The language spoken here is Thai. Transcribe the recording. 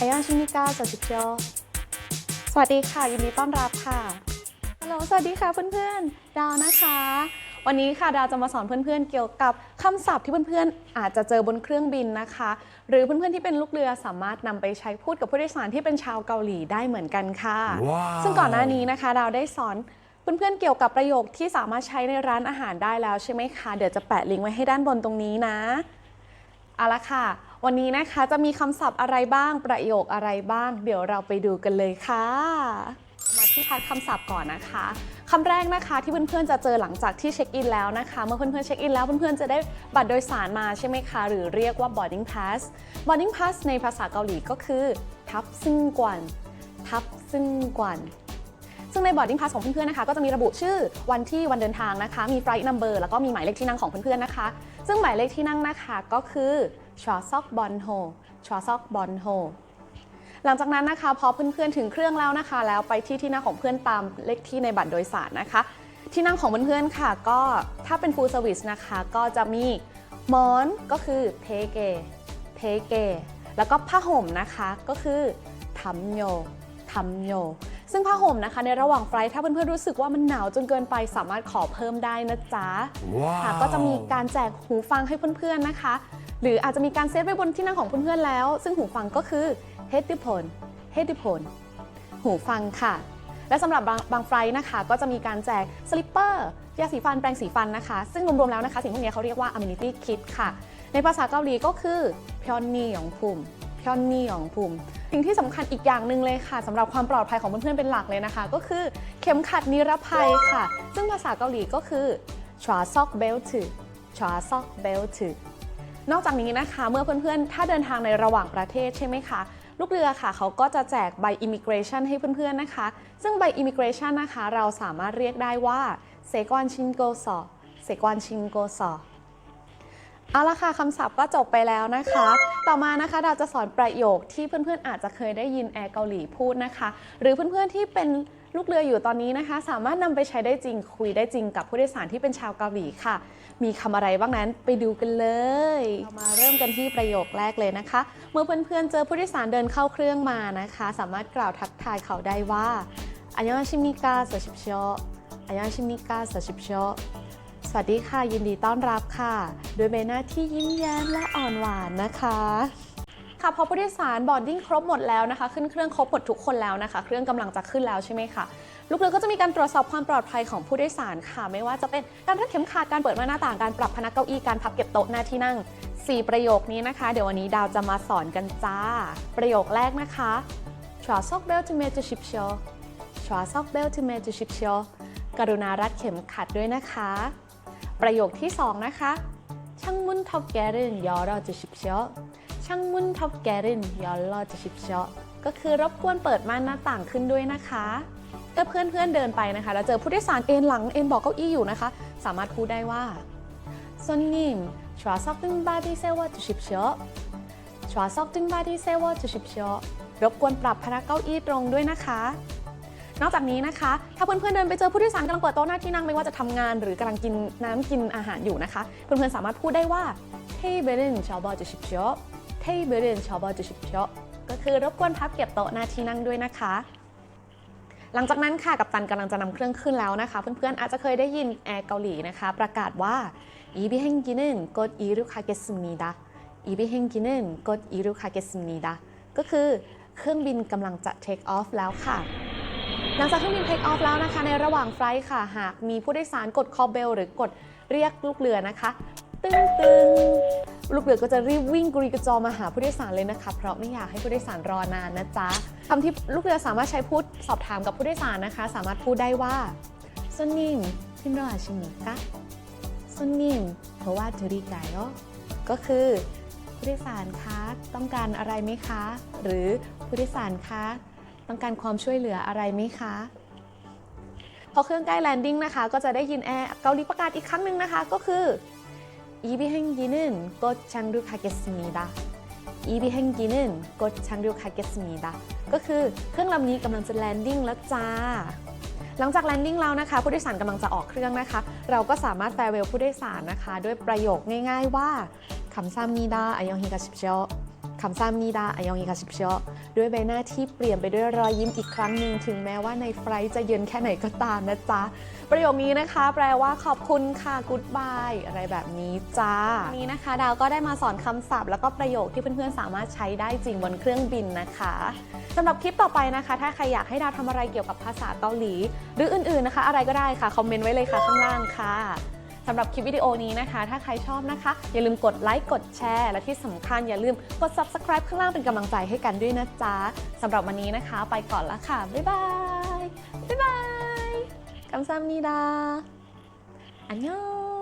อายอนชิมิกาสวัสดีเชียวสวัสดีค่ะ ยินดีต้อนรับค่ะฮัลโหลสวัสดีค่ะเพื่อนๆ ดาวนะคะ วันนี้ค่ะดาวจะมาสอนเพื่อนๆ เกี่ยวกับคำศัพท์ที่เพื่อนๆ อาจจะเจอบนเครื่องบินนะคะ หรือเพื่อนๆ ที่เป็นลูกเรือสามารถนำไปใช้พูดกับผู้โดยสารที่เป็นชาวเกาหลีได้เหมือนกันค่ะว้าวซึ่งก่อนหน้านี้นะคะ ดาวได้สอนเพื่อนๆ เกี่ยวกับประโยคที่สามารถใช้ในร้านอาหารได้แล้วใช่ไหมคะ เดี๋ยวจะแปะลิงก์ไว้ให้ด้านบนตรงนี้นะ เอาละค่ะ วันนี้นะคะจะมีคำศัพท์อะไรบ้างประโยคอะไรบ้าง เดี๋ยวเราไปดูกันเลยค่ะ มาที่พาร์ทคำศัพท์ก่อนนะคะคำแรกนะคะที่เพื่อนๆจะเจอหลังจากที่เช็คอินแล้วนะคะ เมื่อเพื่อนๆเช็คอินแล้วเพื่อนๆจะได้บัตรโดยสารมาใช่ไหมคะ หรือเรียกว่า boarding pass boarding pass ในภาษาเกาหลีก็คือทับซึ่งกวนทับซึ่งกวนซึ่งใน boarding pass ของเพื่อนๆนะคะก็จะมีระบุชื่อวันที่วันเดินทางนะคะ มี flight number แล้วก็มีหมายเลขที่นั่งของเพื่อนๆนะคะ ซึ่งหมายเลขที่นั่งนะคะก็คือ ชอซอกบอนโฮชอซอกบอนโฮหลังจากนั้นนะคะพอเพื่อนๆถึงเครื่องแล้วนะคะ แล้วไปที่ที่นั่งของเพื่อนตามเลขที่ในบัตรโดยสารนะคะ ที่นั่งของเพื่อนๆค่ะ ก็ถ้าเป็น full service นะคะ ก็จะมีหมอนก็คือเทเกเทเกแล้วก็ผ้าห่มนะคะก็คือทัมโยทัมโย ซึ่งผ้าห่มนะคะในระหว่างไฟลท์ถ้าเพื่อนๆรู้สึกว่ามันหนาวจนเกินไปสามารถขอเพิ่มได้นะจ๊ะว้าค่ะวก็จะมีการแจกหูฟังให้เพื่อนๆนะคะ หรืออาจจะมีการเซตไว้บนที่นั่งของเพื่อนๆแล้ว ซึ่งหูฟังก็คือ headphone headphone หูฟังค่ะ และสำหรับบางบางไฟลท์นะคะ ก็จะมีการแจกสลิปเปอร์ยาสีฟันแปรงสีฟันนะคะ ซึ่งรวมๆแล้วนะคะ สิ่งพวกนี้เขาเรียกว่า amenity kit ค่ะ ในภาษาเกาหลีก็คือพยอนนี่หยองภูมิ อนนี่องภูมิ สิ่งที่สำคัญอีกอย่างหนึ่งเลยค่ะสำหรับความปลอดภัยของเพื่อนๆเป็นหลักเลยนะคะ ก็คือเข็มขัดนิรภัยค่ะ ซึ่งภาษาเกาหลีก็คือชวาซอกเบลต์ชวาซอกเบลต์นอกจากนี้นะคะเมื่อเพื่อนๆ ถ้าเดินทางในระหว่างประเทศใช่ไหมคะ ลูกเรือค่ะ เขาก็จะแจกใบอิมิเกรชันให้เพื่อนๆนะคะ ซึ่งใบอิมิเกรชันนะคะ เราสามารถเรียกได้ว่าเซกอนชินโกซอเซกอนชินโกซอ เอาละค่ะคำศัพท์ก็จบไปแล้วนะคะ ต่อมานะคะเราจะสอนประโยคที่เพื่อนๆอาจจะเคยได้ยินแอร์เกาหลีพูดนะคะ หรือเพื่อนๆที่เป็นลูกเรืออยู่ตอนนี้นะคะ สามารถนำไปใช้ได้จริงคุยได้จริงกับผู้โดยสารที่เป็นชาวเกาหลีค่ะ มีคำอะไรบ้างนั้นไปดูกันเลยเรามาเริ่มกันที่ประโยคแรกเลยนะคะ เมื่อเพื่อนๆเจอผู้โดยสารเดินเข้าเครื่องมานะคะ สามารถกล่าวทักทายเขาได้ว่าอันยองชิมิกาสชิบชอันยองชิมิกาสชิบเช สวัสดีค่ะยินดีต้อนรับค่ะ โดยใบหน้าที่ยิ้มแย้มและอ่อนหวานนะคะค่ะพอผู้โดยสารบอร์ดดิ้งครบหมดแล้วนะคะ ขึ้นเครื่องครบหมดทุกคนแล้วนะคะ เครื่องกำลังจะขึ้นแล้วใช่ไหมคะลูกเรือก็จะมีการตรวจสอบความปลอดภัยของผู้โดยสารค่ะ ไม่ว่าจะเป็นการรัดเข็มขัดการเปิดม่านหน้าต่างการปรับพนักเก้าอี้การพับเก็บโต๊ะหน้าที่นั่ง 4 ประโยคนี้นะคะ เดี๋ยววันนี้ดาวจะมาสอนกันจ้า ประโยคแรกนะคะชวาซอกเบลทูเมจูชิปเชชวาซอกเบลทูเมจูชิปเชกรุณารัดเข็มขัดด้วยนะคะ ประโยคที่ 2 นะคะช่างมุ่นท็อปแกรินยอรอจะชิบเชาะช่างมุ่นท็อปแกรินยอรอจะชิบเชาะก็คือรบกวนเปิดม่านหน้าต่างขึ้นด้วยนะคะถ้าเพื่อนๆเดินไปนะคะแล้วเจอผู้โดยสารเอนหลังเอนเบอกเก้าอี้อยู่นะคะ สามารถพูดได้ว่าซนนิมชวาซอกดึงบาดีเซวะจะชิบเชาะชวาซอกดึงบาดีเซวะจะชิบเชาะรบกวนปรับพนักเก้าอี้ตรงด้วยนะคะ นอกจากนี้นะคะ ถ้าเพื่อนๆเดินไปเจอผู้โดยสารกำลังเปิดโต๊ะหน้าที่นั่งไม่ว่าจะทำงานหรือกำลังกินน้ำกินอาหารอยู่นะคะ เพื่อนๆสามารถพูดได้ว่าเทเบรินชาวบอจะชิบเชาะเทเบรินชาวบอจะชิบเชาะก็คือรบกวนพับเก็บโต๊ะหน้าที่นั่งด้วยนะคะหลังจากนั้นค่ะกัปตันกำลังจะนำเครื่องขึ้นแล้วนะคะ เพื่อนๆอาจจะเคยได้ยินแอร์เกาหลีนะคะ ประกาศว่าอีบิเฮงกินึนกดอีรุคาเกสมีดาอีบิเฮงกินึนกดอีรุคาเกสมีดาก็คือเครื่องบินกำลังจะ take off แล้วค่ะ หลังจากเครื่องบินเทคออฟแล้วนะคะ ในระหว่างไฟล์ค่ะ หากมีผู้โดยสารกดคอเบลหรือกดเรียกลูกเรือนะคะ ตึ้งตึงลูกเรือก็จะรีบวิ่งกรีกระจอมาหาผู้โดยสารเลยนะคะ เพราะไม่อยากให้ผู้โดยสารรอนานนะจ๊ะคำที่ลูกเรือสามารถใช้พูดสอบถามกับผู้โดยสารนะคะ สามารถพูดได้ว่าซุนนิมพิมรอชิมิกะซุนนิมเพราะว่าจูริกายก็คือผู้โดยสารคะต้องการอะไรไหมคะ หรือผู้โดยสารคะ ต้องการความช่วยเหลืออะไรไหมคะพอเครื่องใกล้แลนดิ้งนะคะก็จะได้ยินแอร์เกาหลีประกาศอีกครั้งหนึ่งนะคะ ก็คืออีบิเฮงกินึนกดชังรุคาเกสมีดาอีบิเฮงกินึนกดชังรุคาเกสมีดาก็คือเครื่องลำนี้กำลังจะแลนดิ้งแล้วจ้าหลังจากแลนดิ้งแล้วนะคะ ผู้โดยสารกำลังจะออกเครื่องนะคะ เราก็สามารถแฟร์เวลผู้โดยสารนะคะ ด้วยประโยคง่าย ๆ ว่าคำซามีดาอายองฮิกาชิบเช คำซ้ำนิดาอายองอีกาชิบเชอด้วยใบหน้าที่เปลี่ยนไปด้วยรอยยิ้มอีกครั้งหนึ่งถึงแม้ว่าในไฟล์จะเย็นแค่ไหนก็ตามนะจ๊ะ ประโยคนี้นะคะ แปลว่าขอบคุณค่ะ goodbye อะไรแบบนี้จ้าวันนี้นะคะ ดาวก็ได้มาสอนคำศัพท์ แล้วก็ประโยคที่เพื่อนๆสามารถใช้ได้จริงบนเครื่องบินนะคะสำหรับคลิปต่อไปนะคะ ถ้าใครอยากให้ดาวทำอะไรเกี่ยวกับภาษาเกาหลี หรืออื่นๆนะคะ อะไรก็ได้ค่ะคอมเมนต์ไว้เลยค่ะข้างล่างค่ะ สำหรับคลิปวิดีโอนี้นะคะ ถ้าใครชอบนะคะ อย่าลืมกดไลค์กดแชร์ และที่สำคัญอย่าลืมกด subscribe ข้างล่างเป็นกำลังใจให้กันด้วยนะจ๊ะสำหรับวันนี้นะคะ ไปก่อนละค่ะ บ๊ายบาย บ๊ายบายกัมซัมนีดาอันยอง